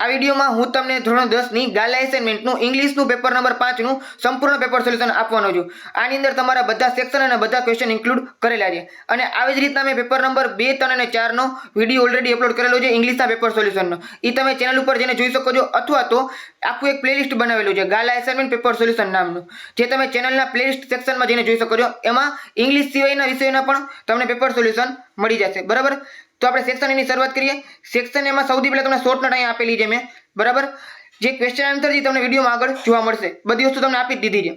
આ વિડીયોમાં હું તમને ધોરણ દસની ગાલા એસાઇનમેન્ટનું ઇંગ્લિશનું પેપર નંબર પાંચનું સંપૂર્ણ પેપર સોલ્યુશન આપવાનો છું. આની અંદર તમારા બધા સેક્શન અને બધા ક્વેશ્ચન ઇન્ક્લુડ કરેલા છે. અને આવી જ રીતના મેં પેપર નંબર બે, ત્રણ અને ચારનો વીડિયો ઓલરેડી અપલોડ કરેલો છે ઇંગ્લિશના પેપર સોલ્યુશનનો એ તમે ચેનલ ઉપર જઈને જોઈ શકો છો, અથવા તો આખું એક પ્લેલિસ્ટ બનાવેલું છે, ગાલા એસાઇનમેન્ટ પેપર સોલ્યુશન નામનું. જે તમે ચેનલના પ્લેલિસ્ટ સેક્શનમાં જઈને જોઈ શકો છો, એમાં ઇંગ્લિશ સિવાયના વિષયોના પણ તમને પેપર સોલ્યુશન મળી જશે. બરાબર? તો આપણે સેક્શન એની શરૂઆત કરીએ. સેક્શન એમાં સૌથી પહેલાં તમને શોર્ટ નોટ અહીંયા આપેલી છે મેં. બરાબર? જે ક્વેશ્ચન આન્સર છે તમને વિડીયોમાં આગળ જોવા મળશે. બધી વસ્તુ તમને આપી જ દીધી છે.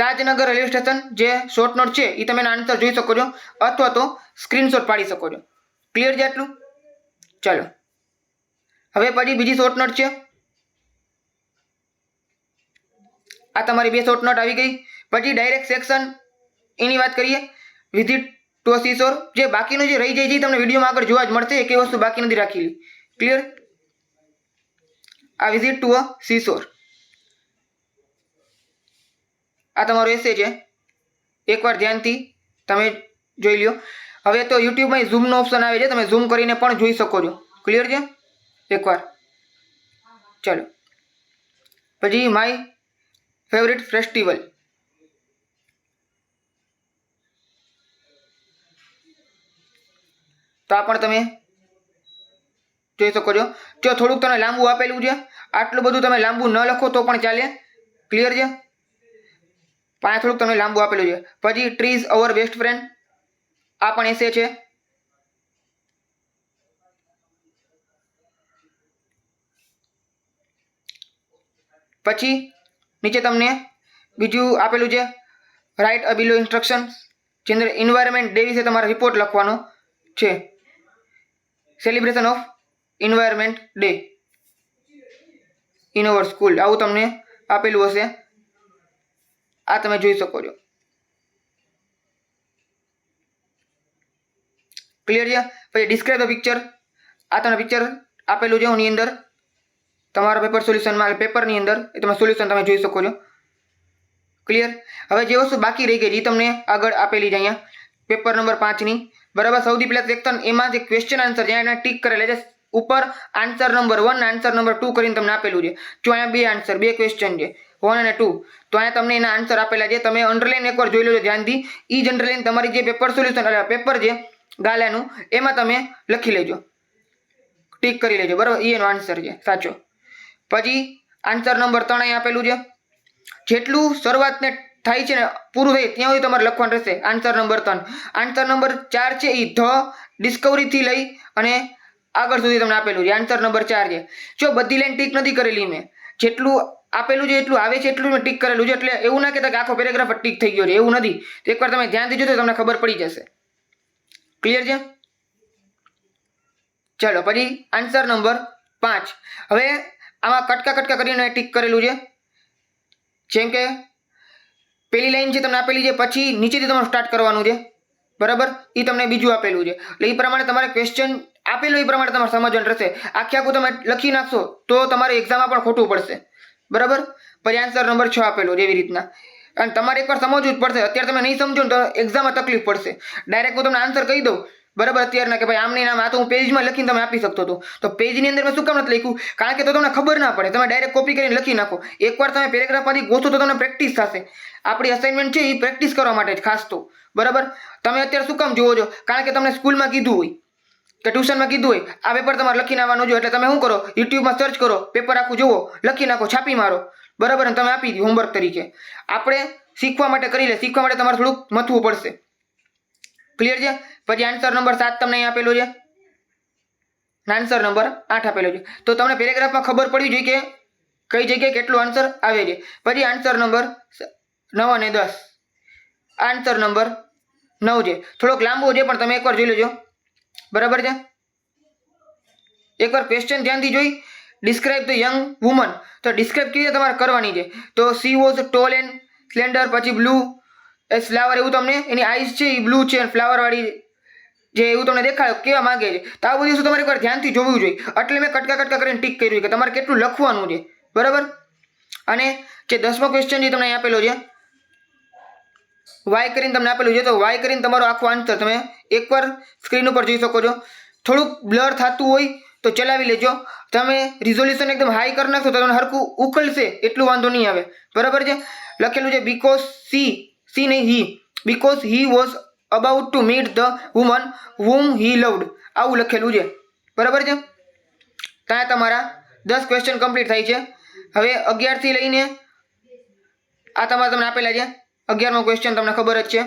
તાજનગર રેલવે સ્ટેશન જે શોર્ટ નોટ છે એ તમે આન્સર જોઈ શકો છો. અથવા તો સ્ક્રીનશોટ પાડી શકો છો. ક્લિયર છે આટલું? ચાલો. હવે પછી બીજી શોર્ટ નોટ છે. આ તમારી બે શોર્ટ નોટ આવી ગઈ. પછી ડાયરેક્ટ સેક્શન એની વાત કરીએ. વિઝિટ ટુ અ સીસોર જે બાકીનું જે રહી જાય છે તમને વિડીયોમાં આગળ જોવા જ મળશે, એક વસ્તુ બાકી નથી રાખેલી. ક્લિયર આ વિઝિટ ટુ અ સીસોર આ તમારો એસે છે. એકવાર ધ્યાનથી તમે જોઈ લ્યો. હવે તો યુટ્યુબમાં ઝૂમનો ઓપ્શન આવે છે, તમે ઝૂમ કરીને પણ જોઈ શકો છો. ક્લિયર છે? એકવાર. ચાલો. પછી માય ફેવરિટ ફેસ્ટિવલ તો આ પણ તમે જોઈ શકો છો. જો થોડુંક તમે લાંબુ આપેલું છે, આટલું બધું તમે લાંબુ ન લખો તો પણ ચાલે. ક્લિયર છે? પાંચ થોડુંક તમને લાંબુ આપેલું છે. પછી ટ્રીઝ અવર બેસ્ટ ફ્રેન્ડ આ પણ એસે છે. પછી નીચે તમને બીજું આપેલું છે રાઇટ અ બિલો ઇન્સ્ટ્રક્શન જે અંદર એન્વાયરમેન્ટ ડે વિશે તમારે રિપોર્ટ લખવાનો છે. Celebration of environment day in our school આવું તમને આપેલું હશે. આ તમે જોઈ શકો છો. ક્લિયર છે? પછી ડિસ્ક્રાઇબ ધ પિક્ચર આ તમને પિક્ચર આપેલું છે એની અંદર. તમારા પેપર સોલ્યુશનમાં પેપરની અંદર, એ તમે સોલ્યુશન તમે જોઈ શકો છો. ક્લિયર હવે જે વસ્તુ બાકી રહી ગઈ છે એ તમને આગળ આપેલી છે અહીંયા. પેપર નંબર પાંચની બરાબર? સૌથી પહેલાં સેક્શન એમાં જે ક્વેશ્ચન આન્સર છે, એને ટીક કરેલા છે. ઉપર answer number one answer number two કરીને તમને આપેલું છે. જો અહીંયા બે આન્સર બે ક્વેશ્ચન છે. વન અને ટુ તો અહીંયા તમને એના આન્સર આપેલા છે. તમે અંડરલાઈન એકવાર જોઈ લેજો ધ્યાનથી. એ જ અંડરલાઈન તમારી જે પેપર સોલ્યુશન પેપર છે, ગાલાનું, એમાં તમે લખી લેજો. ટીક કરી લેજો. બરાબર? એ એનો આન્સર છે. સાચો. પછી આન્સર નંબર ત્રણ અહીં આપેલું છે. જેટલું શરૂઆતને થાય છે ને, પૂરું થાય. ત્યાં સુધી તમારે લખવાનું રહેશે. આન્સર નંબર ત્રણ. આન્સર નંબર ચાર છે એ ધ ડિસ્કવરીથી લઈ અને આગળ સુધી તમને આપેલું છે. આન્સર નંબર ચાર છે. જો બધી લાઈન ટીક નથી કરેલી મેં, જેટલું આપેલું છે, એટલું આવે છે, એટલું મેં ટીક કરેલું છે. એટલે એવું ના કહેતા કે આખો પેરેગ્રાફ ટીક થઈ ગયો છે. એવું નથી. તો એકવાર તમે ધ્યાનથી જોશો તમને ખબર પડી જશે. ક્લિયર છે? ચલો, પછી આન્સર નંબર પાંચ. હવે આમાં કટકા કટકા કરીને ટીક કરેલું છે. જેમ કે પેલી લાઈન છે તમને આપેલી છે, પછી નીચેથી તમારે સ્ટાર્ટ કરવાનું છે. બરાબર? એ તમને બીજું આપેલું છે. એટલે એ પ્રમાણે તમારે ક્વેશ્ચન આપેલું એ પ્રમાણે તમારે સમજવાનું રહેશે. આખે આખું તમે લખી નાખશો તો તમારે એક્ઝામમાં પણ ખોટું પડશે. બરાબર? પછી આન્સર નંબર છ આપેલો છે એવી રીતના. અને તમારે એકવાર સમજવું જ પડશે. અત્યારે તમે નહીં સમજો ને તો એક્ઝામમાં તકલીફ પડશે. ડાયરેક્ટ હું તમને આન્સર કહી દઉં. બરાબર અત્યારના કે ભાઈ આમ નહીં આમ આ તો હું પેજમાં લખીને તમે આપી શકતો હતો. તો પેજની અંદર મેં શું કામ નથી લખ્યું? કારણ કે તો તમને ખબર ના પડે. તમે ડાયરેક્ટ કોપી કરીને લખી નાખો. એકવાર તમે પેરેગ્રાફમાંથી ગોથો તો તમને પ્રેક્ટિસ થશે. આપણી અસાઇનમેન્ટ છે એ પ્રેક્ટિસ કરવા માટે જ ખાસ તો. બરાબર? તમે અત્યારે શું કામ જુઓ છો? કારણ કે તમને સ્કૂલમાં કીધું હોય કે ટ્યુશનમાં કીધું હોય, આ પેપર તમારે લખીને આવવાનું જો એટલે તમે શું કરો? યુટ્યુબમાં સર્ચ કરો. પેપર આખું જુઓ. લખી નાખો, છાપી મારો. બરાબર? અને તમે આપી દીધું હોમવર્ક તરીકે. આપણે શીખવા માટે કરી લે. શીખવા માટે તમારે થોડુંક મથવું પડશે. ક્લિયર છે? પછી આન્સર નંબર સાત તમને અહીં આપેલો છે. આન્સર નંબર આઠ આપેલો છે. તો તમને પેરેગ્રાફમાં ખબર પડવી જોઈએ કે કઈ જગ્યાએ કેટલું આન્સર આવે છે. પછી આન્સર નંબર નવ અને દસ. આન્સર નંબર નવ છે. થોડોક લાંબો છે, પણ તમે એકવાર જોઈ લેજો. બરાબર છે? એકવાર ક્વેશ્ચન ધ્યાનથી જોઈ. ડિસ્ક્રાઇબ ધ યંગ વુમન તો ડિસ્ક્રાઇબ કેવી રીતે તમારે કરવાની છે? તો she was tall and slender પછી બ્લુ એ ફ્લાવર એવું તમને, એની આઈઝ છે એ બ્લુ છે અને ફ્લાવરવાળી જે એવું તમને દેખાય કેવા માંગે છે. તો આ બધી વસ્તુ તમારે એકવાર ધ્યાનથી જોવું જોઈએ. એટલે મેં કટકા કટકા કરીને ટીક કર્યું કે તમારે કેટલું લખવાનું છે. બરાબર? અને જે દસમો ક્વેશ્ચન જે તમને અહીં આપેલો છે વાય કરીને તમને આપેલું છે. તો વાય કરીને તમારો આખો આન્સર તમે એકવાર સ્ક્રીન ઉપર જોઈ શકો છો. થોડુંક બ્લર થતું હોય તો ચલાવી લેજો. તમે રિઝોલ્યુશન એકદમ હાઈ કરી નાખશો તો તમને હરખું ઉકલશે એટલું વાંધો નહીં આવે. બરાબર છે? લખેલું છે બીકોઝ સી સી નહીં. He he he about to meet the woman whom he loved આવું લખેલું છે. બરાબર છે? ત્યાં તમારા દસ ક્વેશ્ચન કમ્પ્લીટ થાય છે. હવે અગિયારથી લઈને આ તમારે તમને આપેલા છે. અગિયારમો ક્વેશ્ચન તમને ખબર જ છે.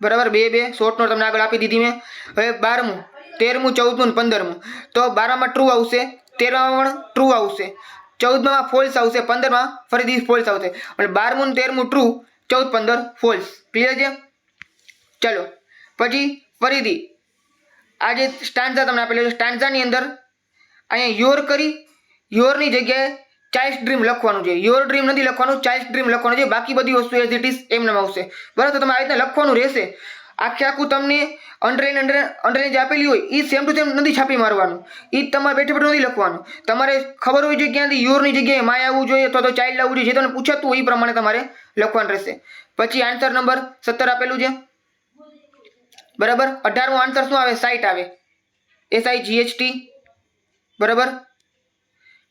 બરાબર? બે બે શોર્ટ નોટ તમને આગળ આપી દીધી મેં. હવે બારમું, તેરમું, ચૌદમું ને પંદરમું. તો બારમાં ટ્રુ આવશે તેરમાં પણ ટ્રુ આવશે. ચૌદમાં ફોલ્સ આવશે, પંદરમાં ફરીથી ફોલ્સ આવશે. અને બારમું ને તેરમું ટ્રુ ચૌદ પંદર ફોલ્સ. ક્લિયર છે? ચલો. પછી ફરીથી આ જે સ્ટાન્ઝા તમને આપેલો છે સ્ટાન્ઝાની અંદર અહીંયા યોર કરી યોરની જગ્યાએ ચાઇલ્ડ ડ્રીમ લખવાનું છે. યોર ડ્રીમ નથી લખવાનું ચાઇલ્ડ ડ્રીમ લખવાનું છે. બાકી બધી વસ્તુ એઝ ઇટ ઇઝ એમને આવશે. બરાબર? તો તમે આવી રીતના લખવાનું રહેશે. આખે આખું તમને અંડરલાઈન અંડર અંડરલાઈન જે આપેલી હોય એ સેમ ટુ સેમ નથી છાપી મારવાનું. એ તમારે બેઠે બેઠું નથી લખવાનું. તમારે ખબર હોય છે ક્યાંથી યોરની જગ્યાએ માય આવવું જોઈએ અથવા તો ચાઇલ્ડ આવવું જોઈએ, જે તમને પૂછાતું હોય એ પ્રમાણે તમારે લખવાનું રહેશે. પછી આન્સર નંબર સત્તર આપેલું છે. બરાબર? અઢારમો આન્સર શું આવે? સાઇટ આવે. એસ આઈ જીએચટી બરાબર?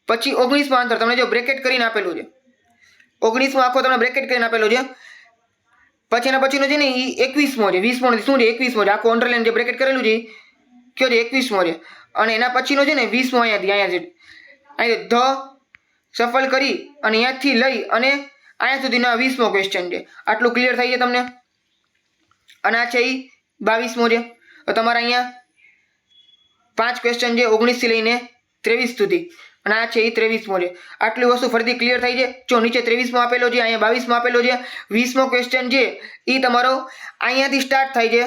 પછી ઓગણીસમો આન્સર તમને જો બ્રેકેટ કરીને આપેલું છે. ઓગણીસમો આખો તમને બ્રેકેટ કરીને આપેલું છે. પછી એના પછીનો છે ને એ એકવીસમો છે, વીસમો નથી શું છે, એકવીસમો છે, આખો અંડરલાઈન જે બ્રેકેટ કરેલું છે, કયો છે, એકવીસમો છે. અને એના પછીનો છે ને વીસમો અહીંયાથી, અહીંયા છે ધ સફળ કરી અને અહીંયાથી લઈ અને અહીંયા સુધીના વીસમો ક્વેશ્ચન છે. આટલું ક્લિયર થઈ છે તમને? અને આ છે એ બાવીસમો છે. તો તમારા અહીંયા પાંચ ક્વેશ્ચન છે, ઓગણીસથી લઈને ત્રેવીસ સુધી. અને આ છે એ ત્રેવીસમો છે. આટલી વસ્તુ ફરીથી ક્લિયર થઈ છે? જો નીચે ત્રેવીસમો આપેલો છે, અહીંયા બાવીસમો આપેલો છે, વીસમો ક્વેશ્ચન છે એ તમારો અહીંયાથી સ્ટાર્ટ થાય છે.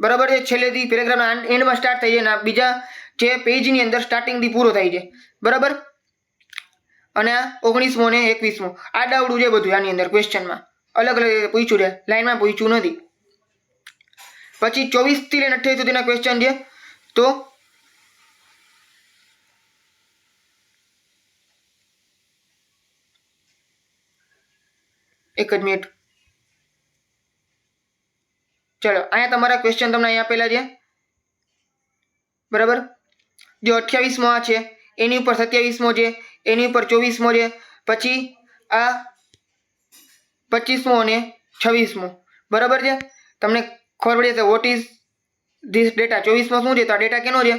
બરાબર છે? છેલ્લેથી પેરેગ્રાફના એન્ડમાં સ્ટાર્ટ થાય છે અને બીજા જે પેજની અંદર સ્ટાર્ટિંગથી પૂરો થાય છે. બરાબર? અને આ ઓગણીસમો ને એકવીસમો. આ ડાવડું છે બધું આની અંદર ક્વેશ્ચનમાં અલગ અલગ પૂછ્યું છે. લાઈનમાં પૂછ્યું નથી. પછી ચોવીસથી લઈને અઠ્યાવીસ સુધીના ક્વેશ્ચન છે. તો એક જ મિનિટ ચલો, અહીંયા તમારા ક્વેશ્ચન તમને અહીંયા આપેલા છે. બરાબર? જો અઠ્યાવીસમો આ છે, એની ઉપર સત્યાવીસમો છે, એની ઉપર ચોવીસમો છે, પછી આ પચીસમો અને છવ્વીસમો. બરાબર છે? તમને ખબર પડી જશે વોટ ઇઝ ધીસ ડેટા ચોવીસમાં શું છે? તો આ ડેટા કેનો છે?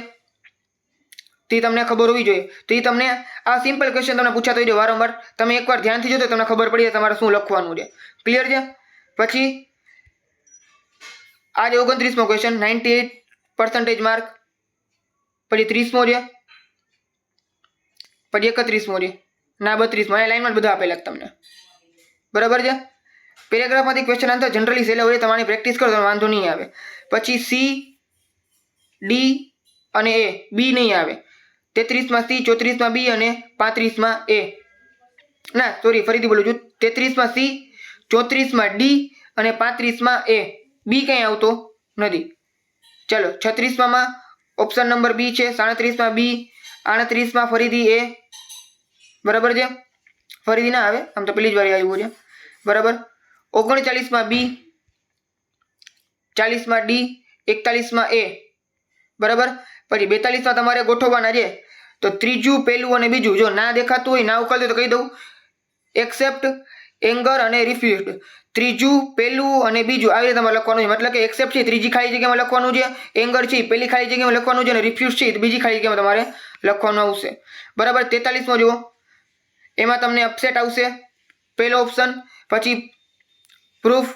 તે તમને ખબર હોવી જોઈએ. તો એ તમને આ સિમ્પલ ક્વેશ્ચન તમને પૂછાતો હોય છે વારંવાર. તમે એકવાર ધ્યાનથી જોતો તમને ખબર પડી જાય તમારે શું લખવાનું છે. ક્લિયર છે? પછી આ જે ઓગણત્રીસમો question ninety eight percentage mark પછી ત્રીસમો છે. પછી એકત્રીસમો છે. ના બત્રીસમો એ લાઇનમાં બધા આપેલા તમને. બરાબર છે? પેરેગ્રાફમાંથી ક્વેશ્ચન આન્સર જનરલી સહેલા હોય તમારી પ્રેક્ટિસ કરો તો વાંધો નહીં આવે. પછી સી ડી અને એ બી નહીં આવે. તેત્રીસમાં સી, ચોત્રીસમાં બી અને પાંત્રીસમાં એ. ના સોરી ફરીથી બોલું છું. તેત્રીસમાં સી, ચોત્રીસમાં ડી અને પાંત્રીસમાં એ. બી કંઈ આવતો નથી. ચલો, છત્રીસમાં ઓપ્શન નંબર બી છે, સાડત્રીસમાં બી, આડત્રીસમાં ફરીથી એ. બરાબર છે? ફરીથી ના આવે? આમ તો પેલી જ વાર આવ્યું છે. બરાબર? ઓગણચાલીસમાં બી, ચાલીસમાં ડી, એકતાલીસમાં એ. બરાબર? પછી બેતાલીસમાં તમારે ગોઠવવાના છે. તો ત્રીજું, પહેલું અને બીજું જો ના દેખાતું હોય, ના ઉકાળતું તો કહી દઉં. એક્સેપ્ટ એંગર અને રિફ્યુઝડ ત્રીજું, પહેલું અને બીજું આવી રીતે તમારે લખવાનું છે. મતલબ કે એક્સેપ્ટ છે, ત્રીજી ખાલી જગ્યામાં લખવાનું છે. એંગર છે, પહેલી ખાલી જગ્યામાં લખવાનું છે અને રિફ્યુઝ છે બીજી ખાલી જગ્યામાં તમારે લખવાનું આવશે. બરાબર? તેતાલીસમાં જુઓ. એમાં તમને અપસેટ આવશે. પહેલો ઓપ્શન પછી પ્રૂફ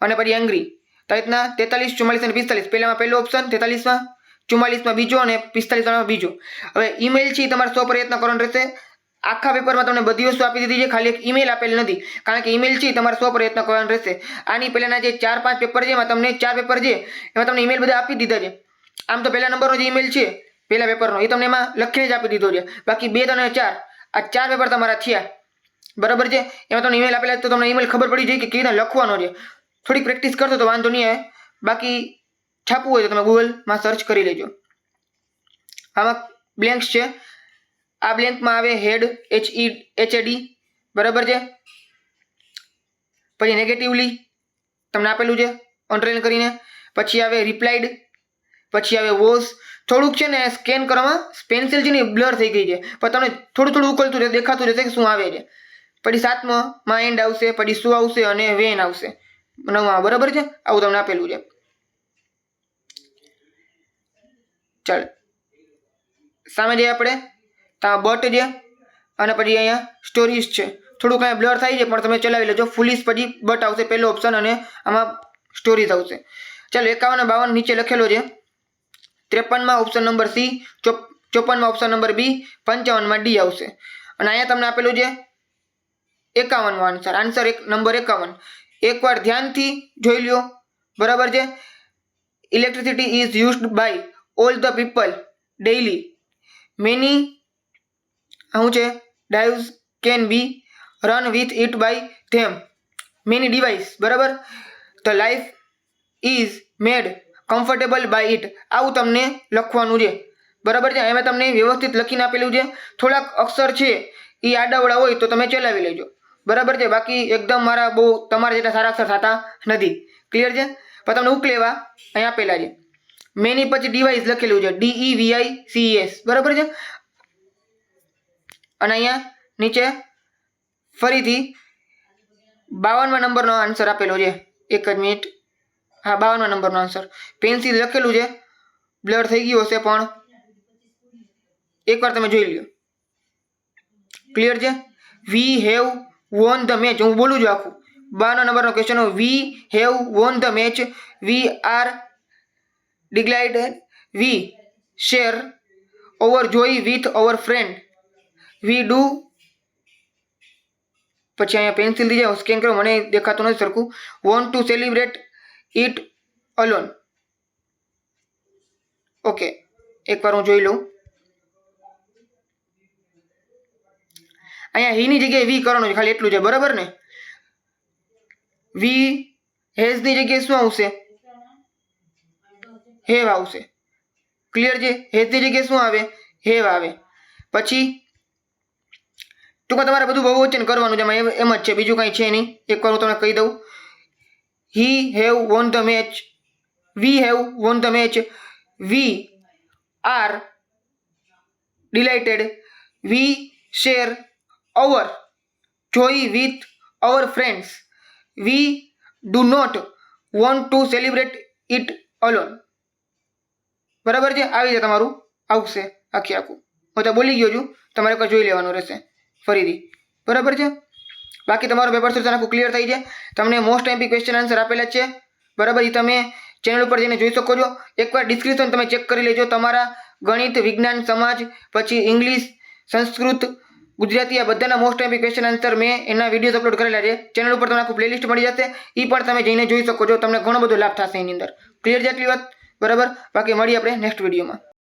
અને પછી એંગ્રી તો રીતના તેતાલીસ, ચુમ્માલીસ અને પિસ્તાલીસ. પહેલામાં પહેલો ઓપ્શન તેતાલીસમાં. ચુમ્માલીસમાં બીજો અને પિસ્તાલીસમાં બીજો. હવે ઈમેલ છે એ તમારે સો પ્રયત્ન કરવાનો રહેશે. આખા પેપરમાં તમને બધી વસ્તુ આપી દીધી છે, ખાલી એક ઈમેલ આપેલ નથી. કારણ કે ઈમેલ છે તમારે સો પ્રયત્ન કરવાનો રહેશે. આની પહેલાંના જે ચાર પાંચ પેપર છે, એમાં તમને ચાર પેપર છે, એમાં તમને ઈમેલ બધા આપી દીધા છે. આમ તો પહેલા નંબરનો જે ઈમેલ છે, પહેલા પેપરનો એ તમને એમાં લખીને જ આપી દીધો છે. બાકી બે, ત્રણ ચાર, આ ચાર પેપર તમારા થયા. બરાબર છે? એમાં તમને ઈમેલ આપેલા તો તમને ઈમેલ ખબર પડી જાય કે કેવી રીતે લખવાનો છે. થોડીક પ્રેક્ટિસ કરશો તો વાંધો નહીં આવે. બાકી છાપવું હોય તો તમે ગૂગલમાં સર્ચ કરી લેજો. આમાં બ્લેન્ક્સ છે. આ બ્લેન્કમાં આવે head H E H D બરાબર છે? પછી નેગેટિવલી તમને આપેલું છે અંડરલાઈન કરીને. પછી આવે રિપ્લાઇડ પછી આવે વોઝ થોડુંક છે ને સ્કેન કરવામાં પેન્સિલ છે ને બ્લર થઈ ગઈ છે. પણ તમને થોડું થોડું ઉકલતું રહે દેખાતું રહેશે કે શું આવે છે. પછી સાતમાં એન્ડ આવશે, પછી શું આવશે અને વેન આવશે. નવમાં, બરાબર છે? આવું તમને આપેલું છે. ચાલ. સામે જઈએ આપણે. ત્યાં બટ છે. અને પછી અહીંયા સ્ટોરીઝ છે. થોડુંક અહીંયા બ્લર થાય છે, પણ તમે ચલાવી લેજો. ફુલીસ પછી બટ આવશે, પહેલો ઓપ્શન અને આમાં સ્ટોરીઝ આવશે. ચાલો, એકાવન બાવન નીચે લખેલો છે. ત્રેપનમાં ઓપ્શન નંબર સી ચોપનમાં ઓપ્શન નંબર બી પંચાવનમાં ડી આવશે. અને અહીંયા તમને આપેલું છે એકાવનનો આન્સર આન્સર એક નંબર એકાવન. એકવાર ધ્યાનથી જોઈ લ્યો. બરાબર છે? Electricity is used by all the people daily many શું છે? Devices can be run with it by them many device બરાબર? The life is made comfortable by it આવું તમને લખવાનું છે. બરાબર છે? એમાં તમને વ્યવસ્થિત લખીને આપેલું છે. થોડાક અક્ષર છે એ આડાવડા હોય તો તમે ચલાવી લેજો. બરાબર છે? બાકી એકદમ મારા બહુ તમારા જેટલા સારા અક્ષર થતા નથી. ક્લિયર છે? પણ તમને ઉકલેવા અહીં આપેલા છે. મેની પછી ડિવાઇસ લખેલું છે. ડીઈ વીઆઈ સીએસ બરાબર છે? અને અહીંયા નીચે ફરીથી બાવનમાં નંબરનો આન્સર આપેલો છે. એક જ મિનિટ. હા, બાવનમાં નંબરનો આન્સર પેન્સિલ લખેલું છે. બ્લર થઈ ગયું હશે, પણ એકવાર તમે જોઈ લ્યો. ક્લિયર છે? We have won the match હું બોલું છું આખું. બારનો નંબરનો question we have won the match we are delighted we share our joy with our friend we do પછી અહીંયા પેન્સિલ જાઓ સ્કેન કરો, મને દેખાતું નથી સરખું. Want to celebrate it alone okay એકવાર હું જોઈ લઉં. અહીંયા હીની જગ્યાએ વી કરવાનું છે, ખાલી એટલું છે, બરાબર ને? વી હેઝની જગ્યાએ શું આવશે? હેવ આવશે. ક્લિયર છે? હેતની જગ્યાએ શું આવે? હેવ આવે. પછી ટૂંકમાં તમારે બધું બહુવચન કરવાનું છે, એમાં એમ- જ છે. બીજું કાંઈ છે નહીં. એકવાર હું તમને કહી દઉં. He have won the match we have won the match we are delighted we share our joy with our friends we do not want to celebrate it alone. બરાબર છે? આવી રીતે તમારું આવશે. આખી આખું. હું તો બોલી ગયો છું. તમારે એકવાર જોઈ લેવાનું રહેશે. ફરીથી. બરાબર છે? બાકી તમારો પેપર સોલ્યુશન આખું ક્લિયર થઈ છે તમને મોસ્ટ એમપી ક્વેશ્ચન આન્સર આપેલા છે. બરાબર એ તમે ચેનલ ઉપર જઈને જોઈ શકો છો. એકવાર ડિસ્ક્રિપ્શન તમે ચેક કરી લેજો. તમારા ગણિત, વિજ્ઞાન, સમાજ, પછી ઇંગ્લિશ સંસ્કૃત, ગુજરાતી, આ બધાના મોસ્ટ એમપી ક્વેશ્ચન આન્સર મેં એના વિડીયોઝ અપલોડ કરેલા છે. ચેનલ ઉપર તમને આખું પ્લેલિસ્ટ મળી જશે. એ પણ તમે જઈને જોઈ શકો છો. તમને ઘણો બધો લાભ થશે એની અંદર. ક્લિયર જેટલી વાત? બરાબર? બાકી મળીએ આપણે નેક્સ્ટ વિડીયોમાં